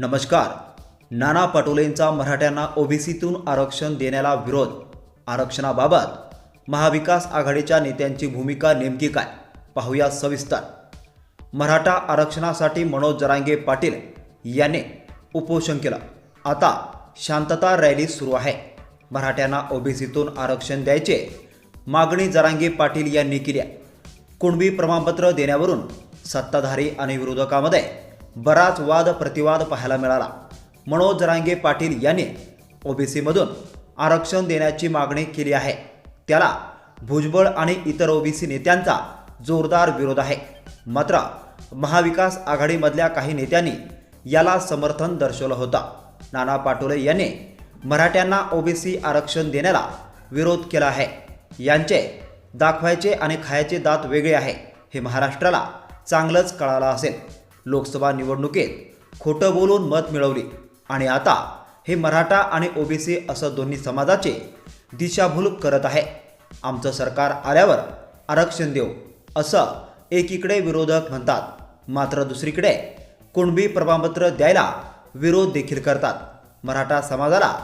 नमस्कार. नाना पटोलेंचा मराठ्यांना ओबीसीतून आरक्षण देण्याला विरोध. आरक्षणाबाबत महाविकास आघाडीच्या नेत्यांची भूमिका नेमकी काय? पाहूया सविस्तर. मराठा आरक्षणासाठी मनोज जरांगे पाटील यांनी उपोषण केलं. आता शांतता रॅली सुरू आहे. मराठ्यांना ओबीसीतून आरक्षण द्यायचे मागणी जरांगे पाटील यांनी केली आहे. कुणबी प्रमाणपत्र देण्यावरून सत्ताधारी आणि विरोधकामध्ये बराच वाद प्रतिवाद पाहायला मिळाला. मनोज रांगे पाटील यांनी ओबीसीमधून आरक्षण देण्याची मागणी केली आहे. त्याला भुजबळ आणि इतर ओबीसी नेत्यांचा जोरदार विरोध आहे. मात्र महाविकास आघाडीमधल्या काही नेत्यांनी याला समर्थन दर्शवलं होतं. नाना पाटोले यांनी मराठ्यांना ओबीसी आरक्षण देण्याला विरोध केला आहे. यांचे दाखवायचे आणि खायचे दात वेगळे आहे. हे महाराष्ट्राला चांगलंच कळालं असेल. लोकसभा निवडणुकीत खोटं बोलून मत मिळवली. आणि आता हे मराठा आणि ओबीसी असं दोन्ही समाजाचे दिशाभूल करत आहे. आमचं सरकार आल्यावर आरक्षण देऊ असं एकीकडे विरोधक म्हणतात. मात्र दुसरीकडे कुणबी प्रमाणपत्र द्यायला विरोध देखील करतात. मराठा समाजाला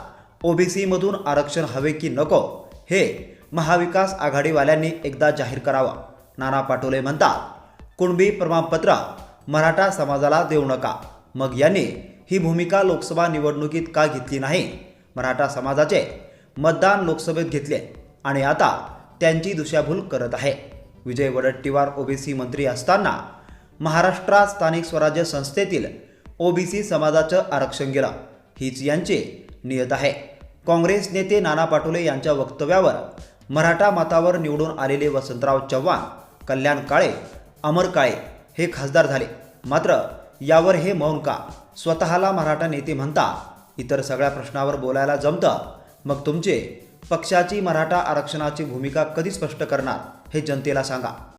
ओबीसीमधून आरक्षण हवे की नको हे महाविकास आघाडीवाल्यांनी एकदा जाहीर करावं. नाना पाटोले म्हणतात कुणबी प्रमाणपत्र मराठा समाजाला देऊ नका. मग यांनी ही भूमिका लोकसभा निवडणुकीत का घेतली नाही? मराठा समाजाचे मतदान लोकसभेत घेतले आणि आता त्यांची दिशाभूल करत आहे. विजय वडट्टीवार ओबीसी मंत्री असताना महाराष्ट्रात स्थानिक स्वराज्य संस्थेतील ओबीसी समाजाचं आरक्षण गेलं. हीच यांची नियत आहे. काँग्रेस नेते नाना पाटोले यांच्या वक्तव्यावर मराठा मतावर निवडून आलेले वसंतराव चव्हाण कल्याण काळे अमर काळे हे खासदार झाले. मात्र यावर हे मौन का? स्वतःला मराठा नेते म्हणता इतर सगळ्या प्रश्नावर बोलायला जमतं. मग तुमचे पक्षाची मराठा आरक्षणाची भूमिका कधी स्पष्ट करणार हे जनतेला सांगा.